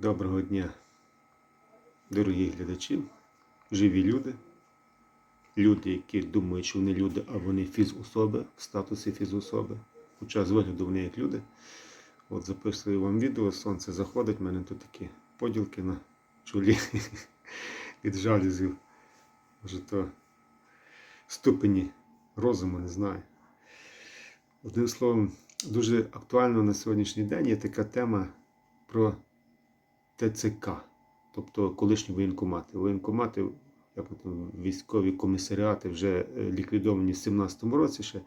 Доброго дня, дорогі глядачі, живі люди, люди, які думають, що вони люди, а вони фізособи в статусі фізособи. Хоча з вигляду вони як люди. От записую вам відео, сонце заходить, в мене тут такі поділки на чолі від жалюзів. Може то ступені розуму, не знаю. Одним словом, дуже актуально на сьогоднішній день є така тема про ТЦК, тобто колишні воєнкомати. Воєнкомати, як там, військові комісаріати вже е, ліквідовані в 17-му році ще.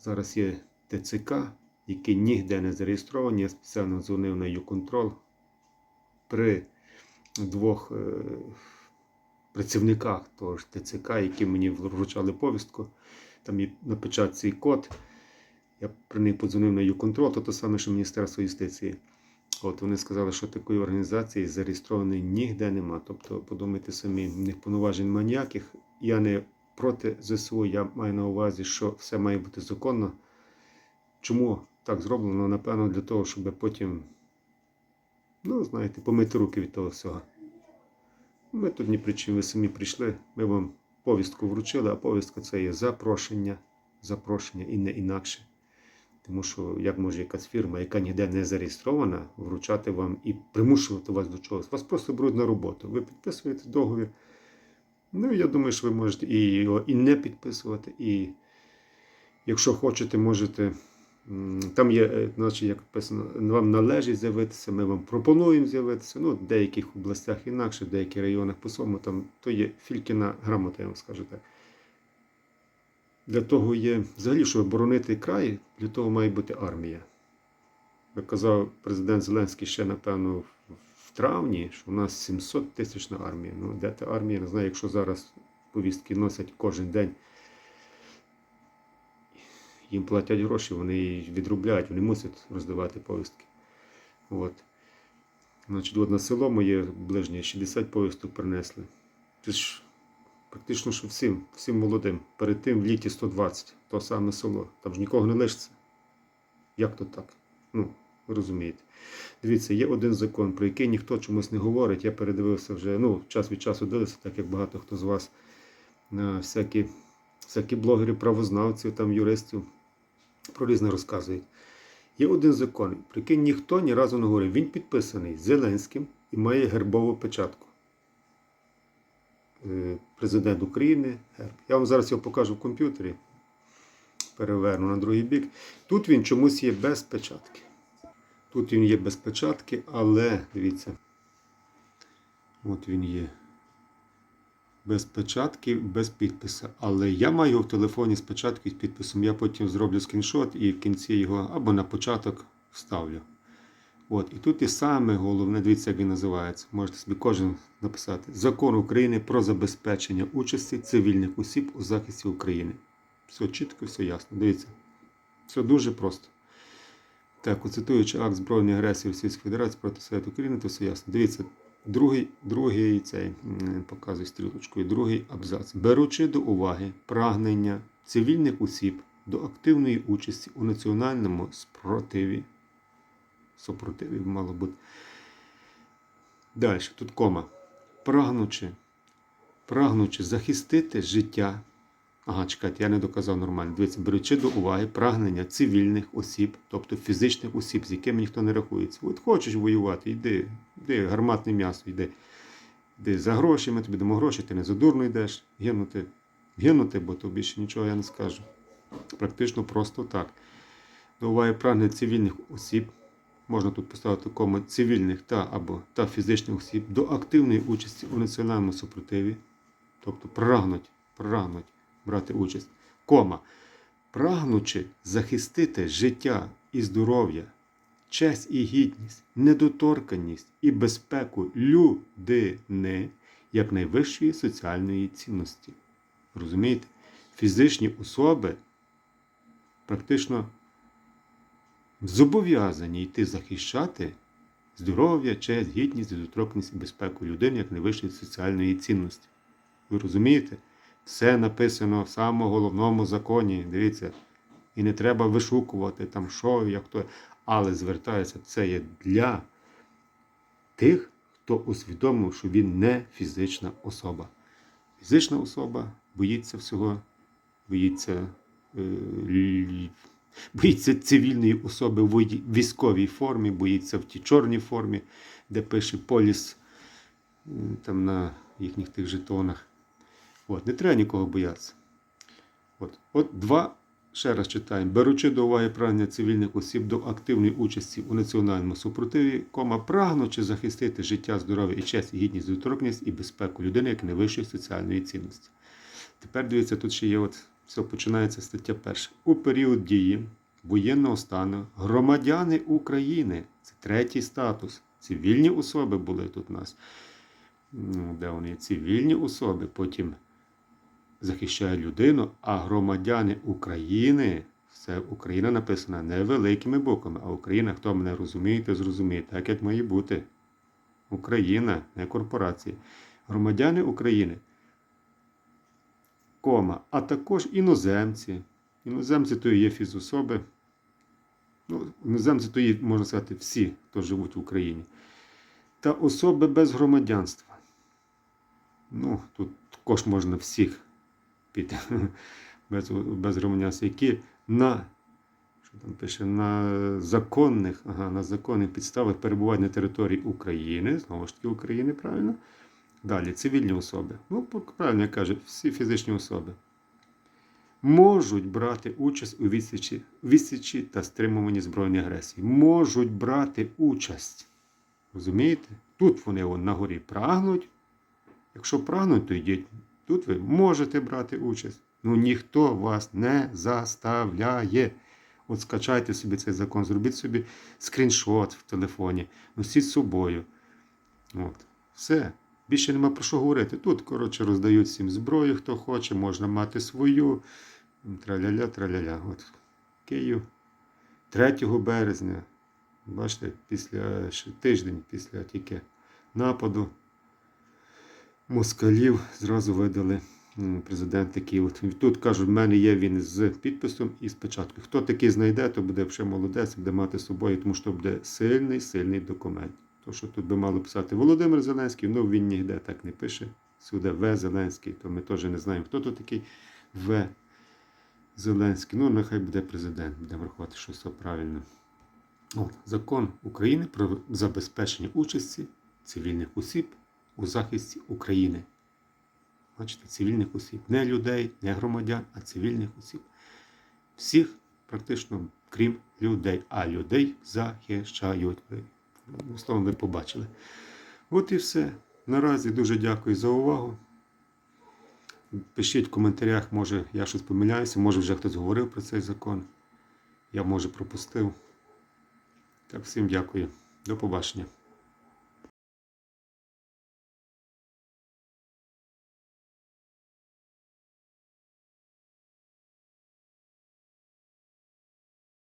Зараз є ТЦК, які ніде не зареєстровані. Я спеціально дзвонив на YouControl. При двох е, працівниках того ж ТЦК, які мені вручали повістку. Там є на печатці код. Я при них подзвонив на YouControl, то те саме, що Міністерство юстиції. От вони сказали, що такої організації зареєстрованої ніде нема. Тобто, подумайте самі, в них повноважень нема ніяких. Я не проти ЗСУ, я маю на увазі, що все має бути законно. Чому так зроблено? Напевно, для того, щоб потім, ну, знаєте, помити руки від того всього. Ми тут ні при чим, ви самі прийшли, ми вам повістку вручили, а повістка це є запрошення, запрошення і не інакше. Тому що як може якась фірма, яка ніде не зареєстрована, вручати вам і примушувати вас до чогось. Вас просто беруть на роботу. Ви підписуєте договір. Ну, я думаю, що ви можете і його і не підписувати. І якщо хочете, можете. Там є, е, значить, як написано, вам належить з'явитися, ми вам пропонуємо з'явитися. Ну, в деяких областях інакше, в деяких районах по-своєму, там то є фількіна грамота, я вам скажу так. Для того є, взагалі, щоб боронити край, для того має бути армія. Як казав президент Зеленський ще, напевно, в- травні, що у нас 700 тисячна армія. Ну, де та армія? Не знаю, якщо зараз повістки носять кожен день. Їм платять гроші, вони її відробляють, вони мусять роздавати повістки. От. Значить, от на село моє ближнє 60 повісток принесли. Це ж практично що всім, всім молодим. Перед тим в літі 120, то саме село. Там ж нікого не лишиться. Як то так? Ну, розумієте. Дивіться, є один закон, про який ніхто чомусь не говорить. Я передивився вже, ну, час від часу дивився, так як багато хто з вас на всякі, всякі блогери, правознавців, там, юристів про різне розказують. Є один закон, про який ніхто ні разу не говорив. Він підписаний Зеленським і має гербову печатку. Президент України. Я вам зараз його покажу в комп'ютері. Переверну на другий бік. Тут він чомусь є без печатки. Тут він є без печатки, але дивіться. От він є. Без печатки, без підпису. Але я маю його в телефоні з печаткою і з підписом. Я потім зроблю скріншот і в кінці його або на початок вставлю. От, і тут і саме головне, дивіться, як він називається. Можете собі кожен написати. Закон України про забезпечення участі цивільних осіб у захисті України. Все чітко, все ясно. Дивіться. Все дуже просто. Так, оцитуючи акт збройної агресії Російської Федерації проти Совету України, то все ясно. Дивіться, другий, другий цей, показую стрілочкою, другий абзац. Беручи до уваги прагнення цивільних осіб до активної участі у національному спротиві. Супротиві мало бути. Далі, тут кома. Прагнучи, прагнучи захистити життя. Ага, чекайте, я не доказав нормально. Дивіться, беручи до уваги прагнення цивільних осіб, тобто фізичних осіб, з якими ніхто не рахується. От хочеш воювати, йди, йди, гарматне м'ясо, йди. Йди за гроші, ми тобі дамо гроші, ти не за дурно йдеш. Гинути, гинути, бо то більше нічого я не скажу. Практично просто так. До уваги прагнення цивільних осіб. Можна тут поставити кому цивільних та або та фізичних осіб до активної участі у національному супротиві, тобто прагнуть, прагнуть брати участь, кома, прагнучи захистити життя і здоров'я, честь і гідність, недоторканність і безпеку людини як найвищої соціальної цінності. Розумієте? Фізичні особи практично зобов'язані йти захищати здоров'я, честь, гідність, недоторканність і безпеку людини як найвищої соціальної цінності. Ви розумієте? Все написано в самому головному законі. Дивіться. І не треба вишукувати там що, як то. Але звертається, це є для тих, хто усвідомив, що він не фізична особа. Фізична особа боїться всього, боїться, е, боїться цивільної особи в військовій формі, боїться в тій чорній формі, де пише поліс там на їхніх тих жетонах. От, не треба нікого боятися. От, от два, ще раз читаємо. Беручи до уваги прагнення цивільних осіб до активної участі у національному супротиві, кома, прагнучи захистити життя, здоров'я і честь, і гідність, доторкність і безпеку людини як найвищої соціальної цінності. Тепер дивіться, тут ще є от все починається стаття перша. У період дії воєнного стану громадяни України, це третій статус, цивільні особи були тут у нас. Ну, де вони? Цивільні особи, потім захищає людину, а громадяни України, це Україна написана не великими буквами, а Україна, хто мене розуміє, зрозуміє, так як має бути. Україна, не корпорації. Громадяни України, кома, а також іноземці. Іноземці то є фізособи. Ну, іноземці то є, можна сказати, всі, хто живуть в Україні. Та особи без громадянства. Ну, тут також можна всіх під без, без громадянства, які на що там пише, на законних, ага, на законних підставах перебувають на території України, знову ж таки України, правильно? Далі, цивільні особи. Ну, правильно я кажу, всі фізичні особи. Можуть брати участь у відсічі, відсічі та стримуванні збройної агресії. Можуть брати участь. Розумієте? Тут вони вон, на горі прагнуть. Якщо прагнуть, то йдіть. Тут ви можете брати участь. Ну ніхто вас не заставляє. От скачайте собі цей закон, зробіть собі скріншот в телефоні, носіть з собою. От. Все. Більше нема про що говорити. Тут, коротше, роздають всім зброю, хто хоче, можна мати свою. Траля-ля, траля-ля. От. Київ 3 березня. Бачите, після тиждень після тільки нападу москалів зразу видали м, президент такий. Тут кажуть, в мене є він з підписом і з печаткою. Хто такий знайде, то буде ще молодець, буде мати з собою, тому що буде сильний, сильний документ. То, що тут би мало писати Володимир Зеленський, ну він ніде так не пише. Сюди В. Зеленський, то ми теж не знаємо, хто тут такий В. Зеленський. Ну, нехай буде президент, будемо рахувати, що все правильно. От, закон України про забезпечення участі цивільних осіб у захисті України. Бачите, цивільних осіб. Не людей, не громадян, а цивільних осіб. Всіх практично, крім людей. А людей захищають. Не Словом, ви побачили. От і все. Наразі дуже дякую за увагу. Пишіть в коментарях, може я щось помиляюся, може вже хтось говорив про цей закон. Я може пропустив. Так, всім дякую. До побачення.